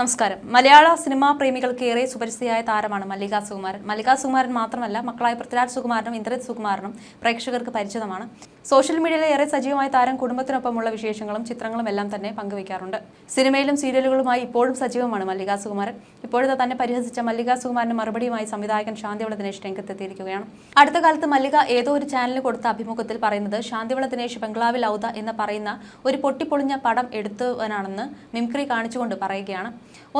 നമസ്കാരം. മലയാള സിനിമാ പ്രേമികൾക്ക് ഏറെ സുപരിചിതയായ താരമാണ് മല്ലിക സുകുമാരൻ. മല്ലിക സുകുമാരൻ മാത്രമല്ല മക്കളായ പൃഥ്വിരാജ് സുകുമാരനും ഇന്ദ്രജിത് സുകുമാരനും പ്രേക്ഷകർക്ക് പരിചിതമാണ്. സോഷ്യൽ മീഡിയയിൽ ഏറെ സജീവമായ താരം കുടുംബത്തിനൊപ്പമുള്ള വിശേഷങ്ങളും ചിത്രങ്ങളും എല്ലാം തന്നെ പങ്കുവയ്ക്കാറുണ്ട്. സിനിമയിലും സീരിയലുകളുമായി ഇപ്പോഴും സജീവമാണ് മല്ലികാ സുകുമാരൻ. ഇപ്പോഴത്തെ തന്നെ പരിഹസിച്ച മല്ലികാ സുകുമാരന് മറുപടിയുമായി സംവിധായകൻ ശാന്തിവള ദിനേശ് രംഗത്തെത്തിയിരിക്കുകയാണ്. അടുത്ത കാലത്ത് മല്ലിക ഏതോ ഒരു ചാനലിന് കൊടുത്ത അഭിമുഖത്തിൽ പറയുന്നത് ശാന്തിവള ദിനേശ് ബംഗ്ലാവിൽ ഔദ എന്ന് പറയുന്ന ഒരു പൊട്ടിപ്പൊളിഞ്ഞ പടം എടുത്തവനാണെന്ന് മിംക്രി കാണിച്ചുകൊണ്ട് പറയുകയാണ്.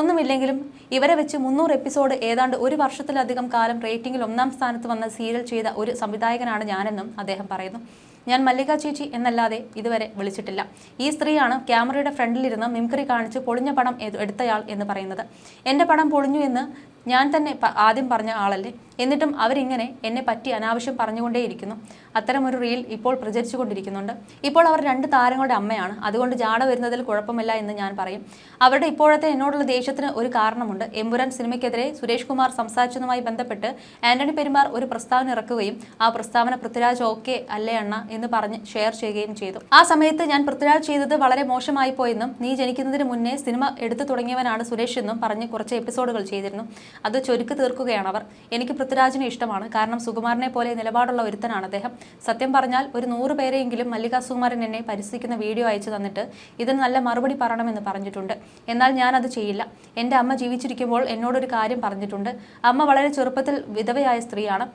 ഒന്നുമില്ലെങ്കിലും ഇവരെ വെച്ച് മുന്നൂറ് എപ്പിസോഡ് ഏതാണ്ട് ഒരു വർഷത്തിലധികം കാലം റേറ്റിംഗിൽ ഒന്നാം സ്ഥാനത്ത് വന്ന സീരിയൽ ചെയ്ത ഒരു സംവിധായകനാണ് ഞാനെന്നും അദ്ദേഹം പറയുന്നു. ഞാൻ മല്ലിക ചേച്ചി എന്നല്ലാതെ ഇതുവരെ വിളിച്ചിട്ടില്ല. ഈ സ്ത്രീയാണ് ക്യാമറയുടെ ഫ്രണ്ടിലിരുന്ന് മിംക്രി കാണിച്ച് പൊളിഞ്ഞ പണം എടുത്തയാൾ എന്ന് പറയുന്നത്. എന്റെ പണം പൊളിഞ്ഞു എന്ന് ഞാൻ തന്നെ ആദ്യം പറഞ്ഞ ആളല്ലേ? എന്നിട്ടും അവരിങ്ങനെ എന്നെ പറ്റി അനാവശ്യം പറഞ്ഞുകൊണ്ടേയിരിക്കുന്നു. അത്തരമൊരു റീൽ ഇപ്പോൾ പ്രചരിച്ചുകൊണ്ടിരിക്കുന്നുണ്ട്. ഇപ്പോൾ അവർ രണ്ട് താരങ്ങളുടെ അമ്മയാണ്. അതുകൊണ്ട് ജാട വരുന്നതിൽ കുഴപ്പമില്ല എന്ന് ഞാൻ പറയും. അവരുടെ ഇപ്പോഴത്തെ എന്നോടുള്ള ദേഷ്യത്തിന് ഒരു കാരണമുണ്ട്. എമ്പുരാൻ സിനിമയ്ക്കെതിരെ സുരേഷ് കുമാർ സംസാരിച്ചതുമായി ബന്ധപ്പെട്ട് ആന്റണി പെരുമാർ ഒരു പ്രസ്താവന ഇറക്കുകയും ആ പ്രസ്താവന പൃഥ്വിരാജ് ഓക്കെ അല്ലേ അണ്ണ എന്ന് പറഞ്ഞ് ഷെയർ ചെയ്യുകയും ചെയ്തു. ആ സമയത്ത് ഞാൻ പൃഥ്വിരാജ് ചെയ്തത് വളരെ മോശമായി പോയെന്നും നീ ജനിക്കുന്നതിന് മുന്നേ സിനിമ എടുത്തു തുടങ്ങിയവനാണ് സുരേഷ് എന്നും പറഞ്ഞ് കുറച്ച് എപ്പിസോഡുകൾ ചെയ്തിരുന്നു. അത് ചൊരുക്കി തീർക്കുകയാണ് അവർ. എനിക്ക് പൃഥ്വിരാജിനെ ഇഷ്ടമാണ്. കാരണം സുകുമാരനെ പോലെ നിലപാടുള്ള ഒരുത്തനാണ് അദ്ദേഹം. സത്യം പറഞ്ഞാൽ ഒരു നൂറ് പേരെയെങ്കിലും മല്ലിക സുകുമാരൻ എന്നെ പരിസ്ഥിക്കുന്ന വീഡിയോ അയച്ചു തന്നിട്ട് ഇതിന് നല്ല മറുപടി പറയണമെന്ന് പറഞ്ഞിട്ടുണ്ട്. എന്നാൽ ഞാൻ അത് ചെയ്യില്ല. എന്റെ അമ്മ ജീവിച്ചിരിക്കുമ്പോൾ എന്നോടൊരു കാര്യം പറഞ്ഞിട്ടുണ്ട്. അമ്മ വളരെ ചെറുപ്പത്തിൽ വിധവയായ സ്ത്രീയാണ്.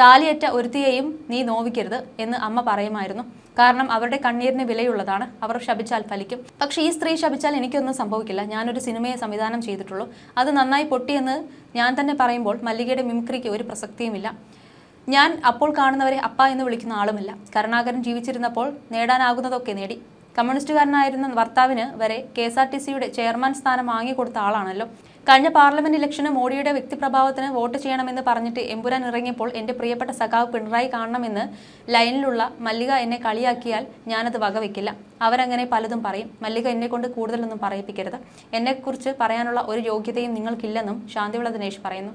താലിയേറ്റ ഒരുത്തിയെയും നീ നോവിക്കരുത് എന്ന് അമ്മ പറയുമായിരുന്നു. കാരണം അവരുടെ കണ്ണീരിന് വിലയുള്ളതാണ്. അവർ ശപിച്ചാൽ ഫലിക്കും. പക്ഷേ ഈ സ്ത്രീ ശപിച്ചാൽ എനിക്കൊന്നും സംഭവിക്കില്ല. ഞാനൊരു സിനിമയെ സംവിധാനം ചെയ്തിട്ടുള്ളൂ. അത് നന്നായി പൊട്ടിയെന്ന് ഞാൻ തന്നെ പറയുമ്പോൾ മല്ലികയുടെ മിമിക്രിക്ക് ഒരു പ്രസക്തിയുമില്ല. ഞാൻ അപ്പോൾ കാണുന്നവരെ അപ്പ എന്ന് വിളിക്കുന്ന ആളുമില്ല. കരുണാകരൻ ജീവിച്ചിരുന്നപ്പോൾ നേടാനാകുന്നതൊക്കെ നേടി. കമ്മ്യൂണിസ്റ്റുകാരനായിരുന്ന ഭർത്താവിന് വരെ കെ എസ് ആർ ടി സിയുടെ ചെയർമാൻ സ്ഥാനം വാങ്ങിക്കൊടുത്ത ആളാണല്ലോ. കഴിഞ്ഞ പാർലമെന്റ് ഇലക്ഷന് മോഡിയുടെ വ്യക്തിപ്രഭാവത്തിന് വോട്ട് ചെയ്യണമെന്ന് പറഞ്ഞിട്ട് എമ്പുരാൻ ഇറങ്ങിയപ്പോൾ എന്റെ പ്രിയപ്പെട്ട സഖാവ് പിണറായി കാണണമെന്ന് ലൈനിലുള്ള മല്ലിക എന്നെ കളിയാക്കിയാൽ ഞാനത് വകവെക്കില്ല. അവരങ്ങനെ പലതും പറയും. മല്ലിക എന്നെ കൊണ്ട് കൂടുതലൊന്നും പറയിപ്പിക്കരുത്. എന്നെക്കുറിച്ച് പറയാനുള്ള ഒരു യോഗ്യതയും നിങ്ങൾക്കില്ലെന്നും ശാന്തിവിള ദിനേശ് പറയുന്നു.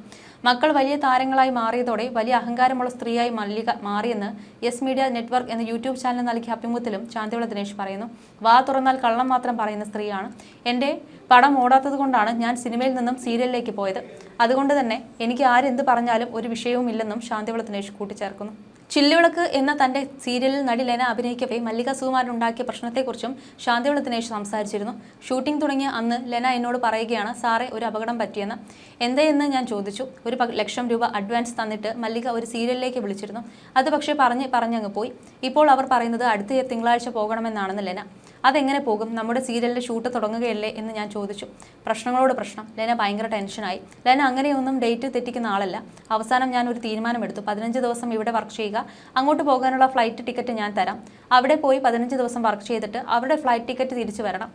മക്കൾ വലിയ താരങ്ങളായി മാറിയതോടെ വലിയ അഹങ്കാരമുള്ള സ്ത്രീയായി മല്ലിക മാറിയെന്ന് യെസ് മീഡിയ നെറ്റ്വർക്ക് എന്ന യൂട്യൂബ് ചാനൽ നൽകിയ അഭിമുഖത്തിലും ശാന്തിവിള ദിനേശ് പറയുന്നു. വാ തുറന്നാൽ കള്ളം മാത്രം പറയുന്ന സ്ത്രീയാണ്. എന്റെ പടം ഓടാത്തത് കൊണ്ടാണ് ഞാൻ സിനിമയിൽ നിന്നും സീരിയലിലേക്ക് പോയത്. അതുകൊണ്ട് തന്നെ എനിക്ക് ആരെന്ത് പറഞ്ഞാലും ഒരു വിഷയവുമില്ലെന്നും ശാന്തിവിള ദിനേശ് കൂട്ടിച്ചേർക്കുന്നു. ചില്ലുവിളക്ക് എന്ന തന്റെ സീരിയലിൽ നടി ലെന അഭിനയിക്കവേ മല്ലിക സുകുമാരൻ ഉണ്ടാക്കിയ പ്രശ്നത്തെക്കുറിച്ചും ശാന്തിവിള ദിനേശ് സംസാരിച്ചിരുന്നു. ഷൂട്ടിംഗ് തുടങ്ങിയ അന്ന് ലെന എന്നോട് പറയുകയാണ് സാറെ ഒരു അപകടം പറ്റിയെന്ന്. എന്തേ എന്ന് ഞാൻ ചോദിച്ചു. ഒരു ലക്ഷം രൂപ അഡ്വാൻസ് തന്നിട്ട് മല്ലിക ഒരു സീരിയലിലേക്ക് വിളിച്ചിരുന്നു. അത് പക്ഷേ പറഞ്ഞ് പറഞ്ഞങ്ങ് പോയി. ഇപ്പോൾ അവർ പറയുന്നത് അടുത്ത തിങ്കളാഴ്ച പോകണമെന്നാണെന്ന് ലെന. അതെങ്ങനെ പോകും? നമ്മുടെ സീരിയലിന്റെ ഷൂട്ട് തുടങ്ങുകയല്ലേ എന്ന് ഞാൻ ചോദിച്ചു. പ്രശ്നങ്ങളോട് പ്രശ്നം. ലെന ഭയങ്കര ടെൻഷനായി. ലെന അങ്ങനെയൊന്നും ഡേറ്റ് തെറ്റിക്കുന്ന ആളല്ല. അവസാനം ഞാൻ ഒരു തീരുമാനമെടുത്തു. പതിനഞ്ച് ദിവസം ഇവിടെ വർക്ക് ചെയ്യുക. അങ്ങോട്ട് പോകാനുള്ള ഫ്ലൈറ്റ് ടിക്കറ്റ് ഞാൻ തരാം. അവിടെ പോയി പതിനഞ്ച് ദിവസം വർക്ക് ചെയ്തിട്ട് അവരുടെ ഫ്ലൈറ്റ് ടിക്കറ്റ് തിരിച്ചു വരണം.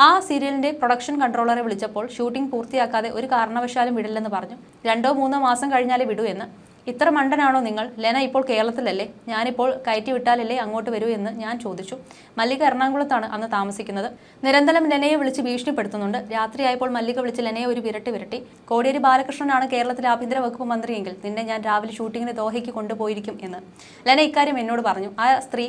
ആ സീരിയലിന്റെ പ്രൊഡക്ഷൻ കൺട്രോളറെ വിളിച്ചപ്പോൾ ഷൂട്ടിംഗ് പൂർത്തിയാക്കാതെ ഒരു കാരണവശാലും വിടില്ലെന്ന് പറഞ്ഞു. രണ്ടോ മൂന്നോ മാസം കഴിഞ്ഞാലേ വിടൂ എന്ന്. ഇത്ര മണ്ടനാണോ നിങ്ങൾ? ലെന ഇപ്പോൾ കേരളത്തിലല്ലേ? ഞാനിപ്പോൾ കയറ്റി വിട്ടാലല്ലേ അങ്ങോട്ട് വരൂ എന്ന് ഞാൻ ചോദിച്ചു. മല്ലിക എറണാകുളത്താണ് അന്ന് താമസിക്കുന്നത്. നിരന്തരം ലെനയെ വിളിച്ച് ഭീഷണിപ്പെടുത്തുന്നുണ്ട്. രാത്രിയായപ്പോൾ മല്ലിക വിളിച്ച് ലെനയെ ഒരു വിരട്ടി വിരട്ടി. കോടിയേരി ബാലകൃഷ്ണനാണ് കേരളത്തിലെ ആഭ്യന്തര വകുപ്പ് മന്ത്രിയെങ്കിൽ നിന്നെ ഞാൻ രാവിലെ ഷൂട്ടിങ്ങിന് ദോഹയ്ക്ക് കൊണ്ടുപോയിരിക്കും എന്ന്. ലെന ഇക്കാര്യം എന്നോട് പറഞ്ഞു. ആ സ്ത്രീ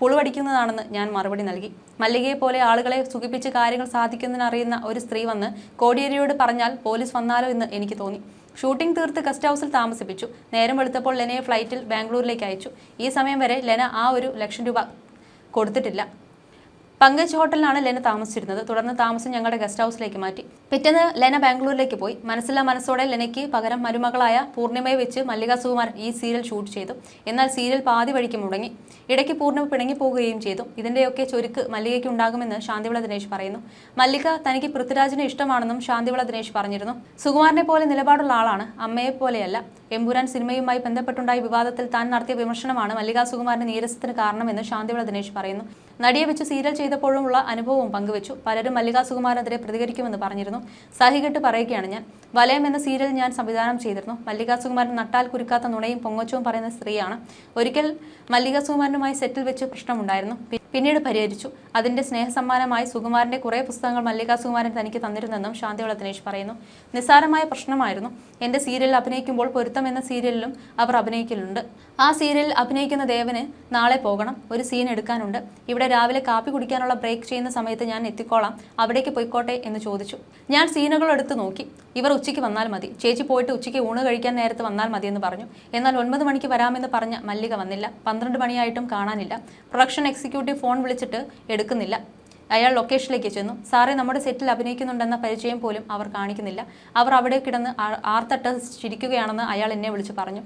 പുളുവടിക്കുന്നതാണെന്ന് ഞാൻ മറുപടി നൽകി. മല്ലികയെ പോലെ ആളുകളെ സുഖിപ്പിച്ച് കാര്യങ്ങൾ സാധിക്കുന്നതിനറിയുന്ന ഒരു സ്ത്രീ വന്ന് കോടിയേരിയോട് പറഞ്ഞാൽ പോലീസ് വന്നാലോ എന്ന് എനിക്ക് തോന്നി. ഷൂട്ടിംഗ് തീർത്ത് ഗസ്റ്റ് ഹൗസിൽ താമസിപ്പിച്ചു. നേരം വെളുത്തപ്പോൾ ലെനയെ ഫ്ലൈറ്റിൽ ബാംഗ്ലൂരിലേക്ക് അയച്ചു. ഈ സമയം വരെ ലെന ആ ഒരു ലക്ഷം രൂപ കൊടുത്തിട്ടില്ല. പങ്കജ് ഹോട്ടലിലാണ് ലെന താമസിച്ചിരുന്നത്. തുടർന്ന് താമസം ഞങ്ങളുടെ ഗസ്റ്റ് ഹൗസിലേക്ക് മാറ്റി. പിറ്റേന്ന് ലെന ബാംഗ്ലൂരിലേക്ക് പോയി. മനസ്സില്ല മനസ്സോടെ ലെനയ്ക്ക് പകരം മരുമകളായ പൂർണിമയെ വെച്ച് മല്ലിക സുകുമാരൻ ഈ സീരിയൽ ഷൂട്ട് ചെയ്തു. എന്നാൽ സീരിയൽ പാതി വഴിക്ക് മുടങ്ങി. ഇടയ്ക്ക് പൂർണിമ പിണങ്ങിപ്പോവുകയും ചെയ്തു. ഇതിന്റെയൊക്കെ ചൊരുക്ക് മല്ലികയ്ക്ക് ഉണ്ടാകുമെന്ന് ശാന്തിവിള ദിനേശ് പറയുന്നു. മല്ലിക തനിക്ക് പൃഥ്വിരാജിനെ ഇഷ്ടമാണെന്നും ശാന്തിവിള ദിനേശ് പറഞ്ഞിരുന്നു. സുകുമാരനെ പോലെ നിലപാടുള്ള ആളാണ് അമ്മയെ പോലെയല്ല എമ്പുരാൻ സിനിമയുമായി ബന്ധപ്പെട്ടുണ്ടായ വിവാദത്തിൽ താൻ നടത്തിയ വിമർശനമാണ് മല്ലിക സുകുമാരന്റെ നീരസത്തിന് കാരണമെന്ന് ശാന്തിവിള ദിനേശ് പറയുന്നു. നടിയെ വെച്ച് സീരിയൽ ചെയ്തപ്പോഴുമുള്ള അനുഭവവും പങ്കുവച്ചു. പലരും മല്ലിക സുകുമാരനെതിരെ പ്രതികരിക്കുമെന്ന് പറഞ്ഞിരുന്നു. സഹികെട്ട് പറയുകയാണ് ഞാൻ. വലയം എന്ന സീരിയൽ ഞാൻ സംവിധാനം ചെയ്തിരുന്നു. മല്ലിക സുകുമാരൻ നട്ടാൽ കുരുക്കാത്ത നുണയും പൊങ്ങച്ചവും പറയുന്ന സ്ത്രീയാണ്. ഒരിക്കൽ മല്ലിക സുകുമാരനുമായി സെറ്റിൽ വെച്ച് പ്രശ്നമുണ്ടായിരുന്നു. പിന്നീട് പരിഹരിച്ചു. അതിന്റെ സ്നേഹസമ്മാനമായി സുകുമാരന്റെ കുറേ പുസ്തകങ്ങൾ മല്ലികാ സുകുമാരൻ തനിക്ക് തന്നിരുന്നെന്നും ശാന്തിവള ദിനേശ് പറയുന്നു. നിസ്സാരമായ പ്രശ്നമായിരുന്നു. എന്റെ സീരിയലിൽ അഭിനയിക്കുമ്പോൾ പൊരുത്തം എന്ന സീരിയലിലും അവർ അഭിനയിക്കലുണ്ട്. ആ സീരിയലിൽ അഭിനയിക്കുന്ന ദേവന് നാളെ പോകണം. ഒരു സീൻ എടുക്കാനുണ്ട്. ഇവിടെ രാവിലെ കാപ്പി കുടിക്കാനുള്ള ബ്രേക്ക് ചെയ്യുന്ന സമയത്ത് ഞാൻ എത്തിക്കോളാം. അവിടേക്ക് പോയിക്കോട്ടെ എന്ന് ചോദിച്ചു. ഞാൻ സീനുകൾ എടുത്ത് നോക്കി. ഇവർ ഉച്ചയ്ക്ക് വന്നാൽ മതി. ചേച്ചി പോയിട്ട് ഉച്ചയ്ക്ക് ഊണ് കഴിക്കാൻ നേരത്ത് വന്നാൽ മതി എന്ന് പറഞ്ഞു. എന്നാൽ ഒൻപത് മണിക്ക് വരാമെന്ന് പറഞ്ഞ മല്ലിക വന്നില്ല. പന്ത്രണ്ട് മണിയായിട്ടും കാണാനില്ല. പ്രൊഡക്ഷൻ എക്സിക്യൂട്ടീവ് ഫോൺ വിളിച്ചിട്ട് എടുക്കുന്നില്ല. അയാൾ ലൊക്കേഷനിലേക്ക് ചെന്നു. സാറേ നമ്മുടെ സെറ്റിൽ അഭിനയിക്കുന്നുണ്ടെന്ന പരിചയം പോലും അവർ കാണിക്കുന്നില്ല. അവർ അവിടെ കിടന്ന് ആർത്തട്ട് ചിരിക്കുകയാണെന്ന് അയാൾ എന്നെ വിളിച്ച് പറഞ്ഞു.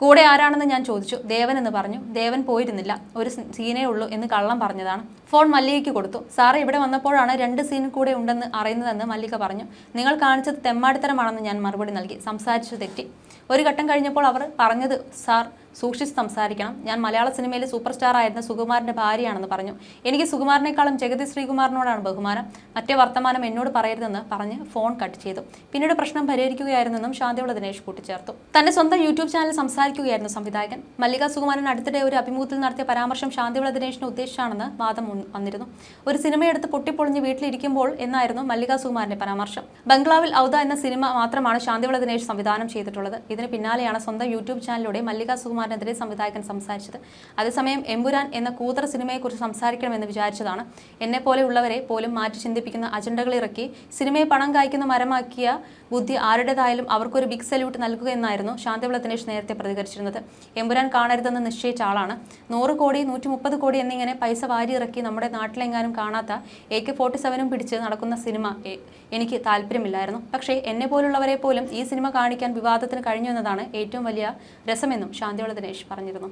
കൂടെ ആരാണെന്ന് ഞാൻ ചോദിച്ചു. ദേവൻ എന്ന് പറഞ്ഞു. ദേവൻ പോയിരുന്നില്ല. ഒരു സീനേ ഉള്ളൂ എന്ന് കള്ളം പറഞ്ഞതാണ്. ഫോൺ മല്ലികയ്ക്ക് കൊടുത്തു. സാറ് ഇവിടെ വന്നപ്പോഴാണ് രണ്ട് സീൻ കൂടെ ഉണ്ടെന്ന് അറിയുന്നതെന്ന് മല്ലിക പറഞ്ഞു. നിങ്ങൾ കാണിച്ചത് തെമ്മാടിത്തരമാണെന്ന് ഞാൻ മറുപടി നൽകി. സംസാരിച്ചു തെറ്റി. ഒരു ഘട്ടം കഴിഞ്ഞപ്പോൾ അവർ പറഞ്ഞത് സാർ സൂക്ഷിച്ച് സംസാരിക്കണം. ഞാൻ മലയാള സിനിമയിലെ സൂപ്പർ സ്റ്റാർ ആയിരുന്ന സുകുമാരന്റെ ഭാര്യയാണെന്ന് പറഞ്ഞു. എനിക്ക് സുകുമാരനേക്കാളും ജഗതി ശ്രീകുമാറിനോടാണ് ബഹുമാനം. മറ്റേ വർത്തമാനം എന്നോട് പറയരുതെന്ന് പറഞ്ഞ് ഫോൺ കട്ട് ചെയ്തു. പിന്നീട് പ്രശ്നം പരിഹരിക്കുകയായിരുന്നെന്നും ശാന്തിയുള്ള ദിനേശ് കൂട്ടിച്ചേർത്തു. തന്റെ സ്വന്തം യൂട്യൂബ് ചാനൽ സംസാരിക്കുകയായിരുന്നു സംവിധായകൻ. മല്ലിക സുകുമാരൻ അടുത്തിടെ ഒരു അഭിമുഖത്തിൽ നടത്തിയ പരാമർശം ശാന്തിയുള്ള ദിനേശിനെ ഉദ്ദേശിച്ചാണെന്ന് വാദം വന്നിരുന്നു. ഒരു സിനിമയെടുത്ത് പൊട്ടിപ്പൊളിഞ്ഞ് വീട്ടിലിരിക്കുമ്പോൾ എന്നായിരുന്നു മല്ലിക സുകുമാരന്റെ പരാമർശം. ബംഗ്ലാവിൽ ഔദ എന്ന സിനിമ മാത്രമാണ് ശാന്തിയുള്ള ദിനേശ് സംവിധാനം ചെയ്തിട്ടുള്ളത്. ഇതിന് പിന്നാലെയാണ് സ്വന്തം യൂട്യൂബ് ചാനലിലൂടെ മല്ലിക സുകുമാരനെതിരെ സംവിധായകൻ സംസാരിച്ചത്. അതേസമയം എമ്പുരാൻ എന്ന കൂതറ സിനിമയെക്കുറിച്ച് സംസാരിക്കണമെന്ന് വിചാരിച്ചതാണ്. എന്നെ പോലെയുള്ളവരെ പോലും മാറ്റി ചിന്തിപ്പിക്കുന്ന അജണ്ടകൾ ഇറക്കി സിനിമയെ പണം കായ്ക്കുന്ന മരമാക്കിയ ബുദ്ധി ആരുടേതായാലും അവർക്കൊരു ബിഗ് സല്യൂട്ട് നൽകുക എന്നായിരുന്നു ശാന്തിവിള ദിനേശ് നേരത്തെ പ്രതികരിച്ചിരുന്നത്. എമ്പുരാൻ കാണരുതെന്ന് നിശ്ചയിച്ച ആളാണ്. നൂറ് കോടി നൂറ്റി മുപ്പത് കോടി എന്നിങ്ങനെ പൈസ വാരി ഇറക്കി നമ്മുടെ നാട്ടിലെങ്ങാനും കാണാത്ത എ കെ ഫോർട്ടി സെവനും പിടിച്ച് നടക്കുന്ന സിനിമ എനിക്ക് താല്പര്യമില്ലായിരുന്നു. പക്ഷേ എന്നെ പോലുള്ളവരെ പോലും ഈ സിനിമ കാണിക്കാൻ വിവാദത്തിന് കഴിഞ്ഞു എന്നതാണ് ഏറ്റവും വലിയ രസമെന്നും ശാന്തിവിള ദിനേശ് പറഞ്ഞിരുന്നു.